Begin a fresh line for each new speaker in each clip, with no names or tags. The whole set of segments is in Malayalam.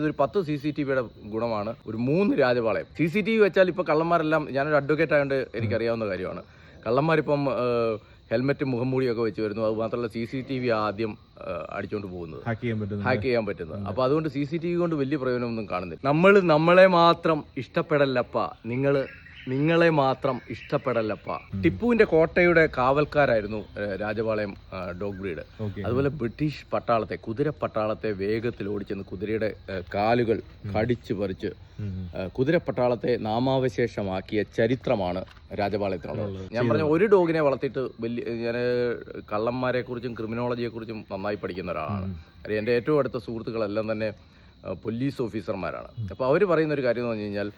ഇതൊരു പത്ത് സി സി ടി വിയുടെ ഗുണമാണ്. ഒരു മൂന്ന് Rajapalayam. C C T V വെച്ചാൽ ഇപ്പോൾ കള്ളന്മാരെല്ലാം ഞാനൊരു അഡ്വക്കേറ്റ് ആയതുകൊണ്ട് എനിക്കറിയാവുന്ന കാര്യമാണ്. കള്ളന്മാരിപ്പം ഹെൽമെറ്റ് മുഖംമൂടിയൊക്കെ വെച്ച് വരുന്നു. അത് മാത്രമല്ല സി സി ടി വി ആദ്യം അടിച്ചുകൊണ്ട് പോകുന്നത്.
ഹാക്ക് ചെയ്യാൻ പറ്റുന്നത്.
ഹാക്ക് ചെയ്യാൻ പറ്റുന്നത്. അപ്പോൾ അതുകൊണ്ട് സി സി ടി വി കൊണ്ട് വലിയ പ്രയോജനമൊന്നും കാണുന്നില്ല. നമ്മൾ നമ്മളെ മാത്രം ഇഷ്ടപ്പെടല്ലപ്പ. നിങ്ങൾ നിങ്ങളെ മാത്രം ഇഷ്ടപ്പെടലപ്പ. ടിപ്പുവിന്റെ കോട്ടയുടെ കാവൽക്കാരായിരുന്നു രാജപാളയം ഡോഗ് ബ്രീഡ് അതുപോലെ ബ്രിട്ടീഷ് പട്ടാളത്തെ കുതിര പട്ടാളത്തെ വേഗത്തിൽ ഓടിച്ചെന്ന് കുതിരയുടെ കാലുകൾ കടിച്ചു പറിച്ച് കുതിര പട്ടാളത്തെ നാമാവശേഷമാക്കിയ ചരിത്രമാണ് രാജപാളയത്തിനുള്ളത് ഞാൻ പറഞ്ഞ ഒരു ഡോഗിനെ വളർത്തിയിട്ട് വലിയ ഞാൻ കള്ളന്മാരെ കുറിച്ചും ക്രിമിനോളജിയെ കുറിച്ചും നന്നായി പഠിക്കുന്ന ഒരാളാണ്. എന്റെ ഏറ്റവും അടുത്ത സുഹൃത്തുക്കളെല്ലാം തന്നെ പോലീസ് ഓഫീസർമാരാണ്. അപ്പോൾ അവർ പറയുന്ന ഒരു കാര്യം എന്ന് പറഞ്ഞു കഴിഞ്ഞാൽ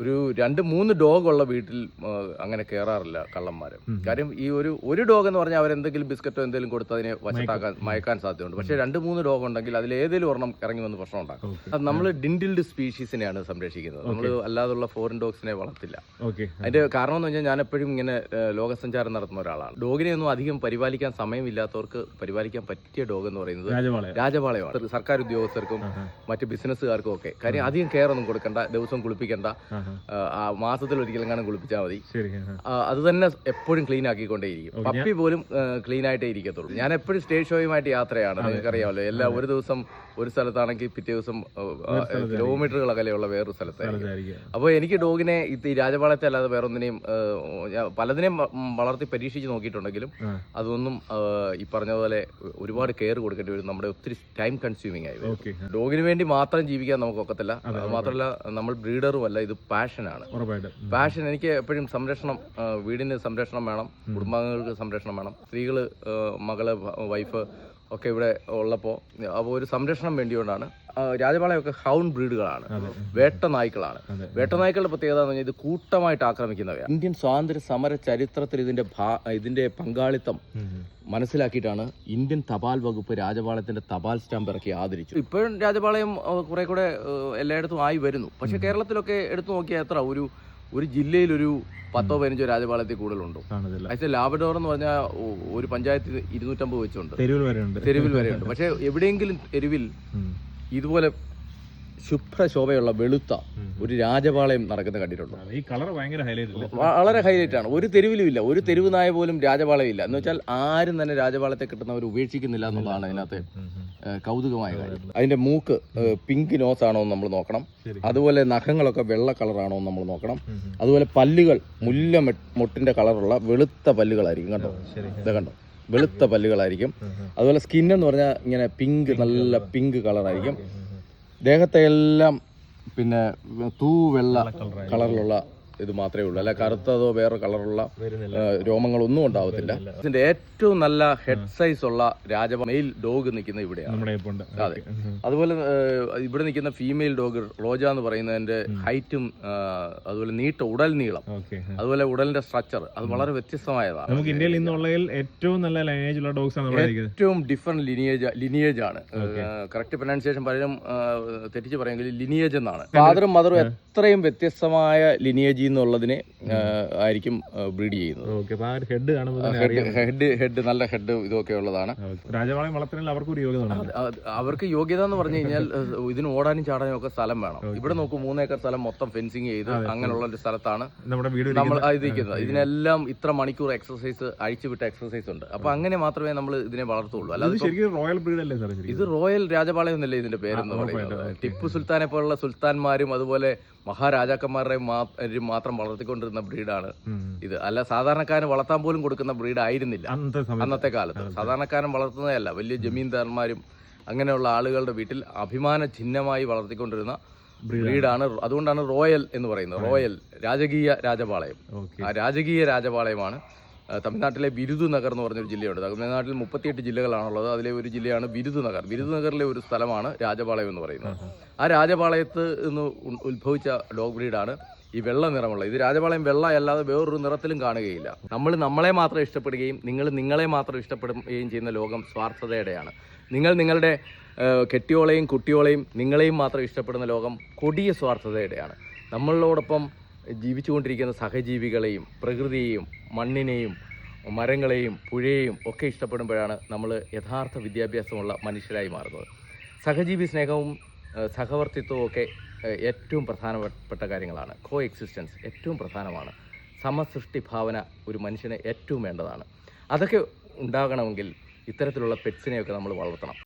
ഒരു രണ്ട് മൂന്ന് ഡോഗ് ഉള്ള വീട്ടിൽ അങ്ങനെ കയറാറില്ല കള്ളന്മാർ കാര്യം ഈ ഒരു ഒരു ഡോഗ് എന്ന് പറഞ്ഞാൽ അവരെന്തെങ്കിലും ബിസ്ക്കറ്റോ എന്തെങ്കിലും കൊടുത്ത് അതിനെ വശത്താക്കാൻ മയക്കാൻ സാധ്യതയുണ്ട്. പക്ഷേ രണ്ട് മൂന്ന് ഡോഗ് ഉണ്ടെങ്കിൽ അതിൽ ഏതെങ്കിലും ഒരെണ്ണം ഇറങ്ങി വന്ന് പ്രശ്നം ഉണ്ടാക്കും. അത് നമ്മൾ ഡിൻഡിൽഡ് സ്പീഷീസിനെയാണ് സംരക്ഷിക്കുന്നത്. നമ്മൾ അല്ലാതുള്ള ഫോറിൻ ഡോഗ്സിനെ വളർത്തില്ല. അതിന്റെ കാരണം എന്ന് പറഞ്ഞാൽ ഞാൻ എപ്പോഴും ഇങ്ങനെ ലോകസഞ്ചാരം നടത്തുന്ന ഒരാളാണ്. ഡോഗിനെ ഒന്നും അധികം പരിപാലിക്കാൻ സമയമില്ലാത്തവർക്ക് പരിപാലിക്കാൻ പറ്റിയ ഡോഗ് എന്ന് പറയുന്നത്
രാജപാളയം
രാജപാളയമാണ് സർക്കാർ ഉദ്യോഗസ്ഥർക്കും മറ്റു ബിസിനസ്സുകാർക്കും ഒക്കെ. കാര്യം അധികം കെയർ ഒന്നും കൊടുക്കണ്ട ദിവസം കുളിപ്പിക്കണ്ട. മാസത്തിൽ ഒരിക്കലും കാണാൻ കുളിപ്പിച്ചാൽ മതി. അത് തന്നെ എപ്പോഴും ക്ലീൻ ആക്കിക്കൊണ്ടേയിരിക്കും. പപ്പി പോലും ക്ലീൻ ആയിട്ടേ ഇരിക്കത്തുള്ളൂ. ഞാൻ എപ്പോഴും സ്റ്റേജ് ഷോയുമായിട്ട് യാത്രയാണ് നിങ്ങൾക്ക് അറിയാമല്ലോ എല്ലാ ഒരു ദിവസം ഒരു സ്ഥലത്താണെങ്കിൽ പിറ്റേ ദിവസം കിലോമീറ്ററുകൾ അകലെയുള്ള വേറൊരു സ്ഥലത്തായിരിക്കും. അപ്പോൾ എനിക്ക് ഡോഗിനെ ഇത് ഈ രാജപാളയത്തെ അല്ലാതെ വേറൊന്നിനെയും പലതിനെയും വളർത്തി പരീക്ഷിച്ച് നോക്കിയിട്ടുണ്ടെങ്കിലും അതൊന്നും ഈ പറഞ്ഞതുപോലെ ഒരുപാട് കെയർ കൊടുക്കേണ്ടി വരും. നമ്മുടെ ഒത്തിരി ടൈം കൺസ്യൂമിങ് ആയി ഡോഗിന് വേണ്ടി മാത്രം ജീവിക്കാൻ നമുക്ക് ഒക്കത്തില്ല അത് മാത്രമല്ല നമ്മൾ ബ്രീഡറും അല്ല ഇത് പാഷനാണ്.
ഉറപ്പായിട്ടും.
പാഷൻ എനിക്ക് എപ്പോഴും സംരക്ഷണം വീടിന് സംരക്ഷണം വേണം കുടുംബാംഗങ്ങൾക്ക് സംരക്ഷണം വേണം. സ്ത്രീകൾ മകൾ വൈഫ് ഒക്കെ ഇവിടെ ഉള്ളപ്പോൾ അപ്പോൾ ഒരു സംരക്ഷണം വേണ്ടിയോണ്ടാണ് രാജപാളയൊക്കെ ഹൗൺ ബ്രീഡുകളാണ്. വേട്ട നായ്ക്കളാണ് വേട്ട നായ്ക്കളുടെ പ്രത്യേകത എന്ന് പറഞ്ഞാൽ ഇത് കൂട്ടമായിട്ട് ആക്രമിക്കുന്നവയാണ് ഇന്ത്യൻ സ്വാതന്ത്ര്യ സമര ചരിത്രത്തിൽ ഇതിന്റെ ഭാ- ഇതിന്റെ പങ്കാളിത്തം. മനസ്സിലാക്കിയിട്ടാണ് ഇന്ത്യൻ തപാൽ വകുപ്പ് രാജപാളയത്തിന്റെ തപാൽ സ്റ്റാമ്പ് ഇറക്കി ആദരിച്ചു ഇപ്പോഴും രാജപാളയം കുറെ കൂടെ എല്ലായിടത്തും ആയി വരുന്നു. പക്ഷെ കേരളത്തിലൊക്കെ എടുത്തു നോക്കിയാൽ എത്ര? ഒരു ഒരു ജില്ലയിൽ ഒരു പത്തോ പതിനഞ്ചോ രാജപാളയത്തിൽ കൂടുതലുണ്ടോ. പക്ഷേ ലാബഡോർ എന്ന് പറഞ്ഞാൽ ഒരു പഞ്ചായത്ത് ഇരുന്നൂറ്റമ്പത് വെച്ചുണ്ട്.
തെരുവിൽ വരെ ഉണ്ട്
തെരുവിൽ വരെയുണ്ട്. പക്ഷെ എവിടെയെങ്കിലും തെരുവിൽ ഇതുപോലെ ശുഭ്രശോഭയുള്ള വെളുത്ത ഒരു രാജപാളയം നടക്കുന്ന
കണ്ടിട്ടുള്ളൂ ഈ കളർ ഭയങ്കര ഹൈലൈറ്റ്
വളരെ ഹൈലൈറ്റ് ആണ്. ഒരു തെരുവിലും ഇല്ല. ഒരു തെരുവ് നായ പോലും രാജപാളയം ഇല്ല. എന്ന് വെച്ചാൽ ആരും തന്നെ രാജപാളയത്തെ കിട്ടുന്നവർ ഉപേക്ഷിക്കുന്നില്ല എന്നുള്ളതാണ് അതിനകത്ത്. കൗതുകമായ കാര്യം. അതിന്റെ മൂക്ക് പിങ്ക് നോസ് ആണോ എന്ന് നമ്മൾ നോക്കണം. അതുപോലെ നഖങ്ങളൊക്കെ വെള്ള കളറാണോ എന്ന് നമ്മൾ നോക്കണം. അതുപോലെ പല്ലുകൾ മുല്ല മുട്ടിന്റെ കളറുള്ള വെളുത്ത പല്ലുകളായിരിക്കും. കണ്ടോ? ഇത് കണ്ടോ? വെളുത്ത പല്ലുകളായിരിക്കും. അതുപോലെ സ്കിൻ എന്ന് പറഞ്ഞാൽ ഇങ്ങനെ പിങ്ക് നല്ല പിങ്ക് കളറായിരിക്കും ദേഹത്തെ എല്ലാം പിന്നെ തൂ വെള്ള കളറിലുള്ള ഇത് മാത്രമേ ഉള്ളൂ. അല്ല കറുത്തതോ വേറെ കളറുള്ള രോമങ്ങളൊന്നും ഉണ്ടാവത്തില്ല. ഇതിന്റെ ഏറ്റവും നല്ല ഹെഡ് സൈസ് ഉള്ള രാജ മെയിൽ ഡോഗ് നിൽക്കുന്ന ഇവിടെയാണ്. അതെ. അതുപോലെ ഇവിടെ നിൽക്കുന്ന ഫീമെയിൽ ഡോഗ് റോജ എന്ന് പറയുന്നതിന്റെ ഹൈറ്റും അതുപോലെ നീട്ട ഉടൽ നീളം അതുപോലെ ഉടലിന്റെ സ്ട്രക്ചർ അത് വളരെ വ്യത്യസ്തമായതാണ്.
നമുക്ക് ഇന്ത്യയിൽ നിന്നുള്ളതിൽ ഏറ്റവും നല്ല ലൈനേജ് ഉള്ള ഡോഗ്സ് ആണ്
ഏറ്റവും ഡിഫറെന്റ് ലിനിയേജ് ലിനിയേജ് ആണ്. കറക്റ്റ് പ്രൊനൗൺസിയേഷൻ പലരും തെറ്റിച്ച് പറയുമെങ്കിൽ ലിനിയേജ് എന്നാണ്. ഫാദറും മദറും എത്രയും വ്യത്യസ്തമായ ലിനിയേജ് എന്നുള്ളതിനെ ആയിരിക്കും ബ്രീഡ് ചെയ്യുന്നത്.
ഹെഡ്
ഹെഡ് ഹെഡ് നല്ല ഹെഡ് ഇതൊക്കെ ഉള്ളതാണ്.
വളർത്തലിൽ അവർക്ക് ഒരു യോഗ്യത
അവർക്ക് യോഗ്യത എന്ന് പറഞ്ഞു കഴിഞ്ഞാൽ ഇതിന് ഓടാനും ചാടാനും ഒക്കെ സ്ഥലം വേണം. ഇവിടെ നോക്കൂ മൂന്നേക്കർ സ്ഥലം മൊത്തം ഫെൻസിങ് ചെയ്ത് അങ്ങനെയുള്ള ഒരു സ്ഥലത്താണ്
നമ്മുടെ വീട്
നമ്മൾ ഇരിക്കുന്നത്. ഇതിനെല്ലാം ഇത്ര മണിക്കൂർ എക്സസൈസ് അഴിച്ചുവിട്ട എക്സസൈസ് ഉണ്ട്. അപ്പൊ അങ്ങനെ മാത്രമേ നമ്മൾ ഇതിനെ വളർത്തുള്ളൂ. അല്ലാതെ
റോയൽ ബ്രീഡ് അല്ലേ
ഇത് റോയൽ രാജപാളയം എന്നല്ലേ ഇതിന്റെ പേരെന്ന് പറയുന്നത്? ടിപ്പു സുൽത്താനെ പോലുള്ള സുൽത്താൻമാരും അതുപോലെ മഹാരാജാക്കന്മാരുടെയും മാ- മാത്രം വളർത്തിക്കൊണ്ടിരുന്ന ബ്രീഡാണ്. ഇത്. അല്ല സാധാരണക്കാരന് വളർത്താൻ പോലും കൊടുക്കുന്ന ബ്രീഡ് ആയിരുന്നില്ല
അന്നത്തെ
കാലത്ത്. സാധാരണക്കാരൻ വളർത്തുന്നതല്ല. വലിയ ജമീന്ദാർമാരും അങ്ങനെയുള്ള ആളുകളുടെ വീട്ടിൽ അഭിമാന ചിഹ്നമായി വളർത്തിക്കൊണ്ടിരുന്ന ബ്രീഡാണ്. അതുകൊണ്ടാണ് റോയൽ എന്ന് പറയുന്നത്. റോയൽ. രാജകീയ രാജപാളയം. ആ രാജകീയ രാജപാളയമാണ് തമിഴ്നാട്ടിലെ ബിരുദു നഗർ എന്ന് പറഞ്ഞൊരു ജില്ലയുണ്ട്. തമിഴ്നാട്ടിൽ മുപ്പത്തിയെട്ട് ജില്ലകളാണുള്ളത്. അതിലെ ഒരു ജില്ലയാണ് ബിരുദു നഗർ. ബിരുദു നഗറിലെ ഒരു സ്ഥലമാണ് രാജപാളയം എന്ന് പറയുന്നത്. ആ രാജപാളയത്ത് നിന്ന് ഉത്ഭവിച്ച ഡോഗ് ബ്രീഡാണ് ഈ വെള്ള നിറമുള്ള. ഇത് രാജപാളയം വെള്ള അല്ലാതെ വേറൊരു നിറത്തിലും കാണുകയില്ല. നമ്മൾ നമ്മളെ മാത്രം ഇഷ്ടപ്പെടുകയും നിങ്ങൾ നിങ്ങളെ മാത്രം ഇഷ്ടപ്പെടുകയും ചെയ്യുന്ന ലോകം സ്വാർത്ഥതയുടെയാണ്. നിങ്ങൾ നിങ്ങളുടെ കെട്ടിയോളെയും കുട്ടിയോളെയും നിങ്ങളെയും മാത്രം ഇഷ്ടപ്പെടുന്ന ലോകം കൊടിയ സ്വാർത്ഥതയുടെയാണ്. നമ്മളോടൊപ്പം ജീവിച്ചുകൊണ്ടിരിക്കുന്ന സഹജീവികളെയും പ്രകൃതിയെയും മണ്ണിനെയും മരങ്ങളെയും പുഴയെയും ഒക്കെ ഇഷ്ടപ്പെടുമ്പോഴാണ് നമ്മൾ യഥാർത്ഥ വിദ്യാഭ്യാസമുള്ള മനുഷ്യരായി മാറുന്നത്. സഹജീവി സ്നേഹവും സഹവർത്തിത്വവും ഒക്കെ ഏറ്റവും പ്രധാനപ്പെട്ട കാര്യങ്ങളാണ്. കോ എക്സിസ്റ്റൻസ് ഏറ്റവും പ്രധാനമാണ്. സമസൃഷ്ടി ഭാവന ഒരു മനുഷ്യന് ഏറ്റവും വേണ്ടതാണ്. അതൊക്കെ ഉണ്ടാകണമെങ്കിൽ ഇത്തരത്തിലുള്ള പെറ്റ്സിനെയൊക്കെ നമ്മൾ വളർത്തണം.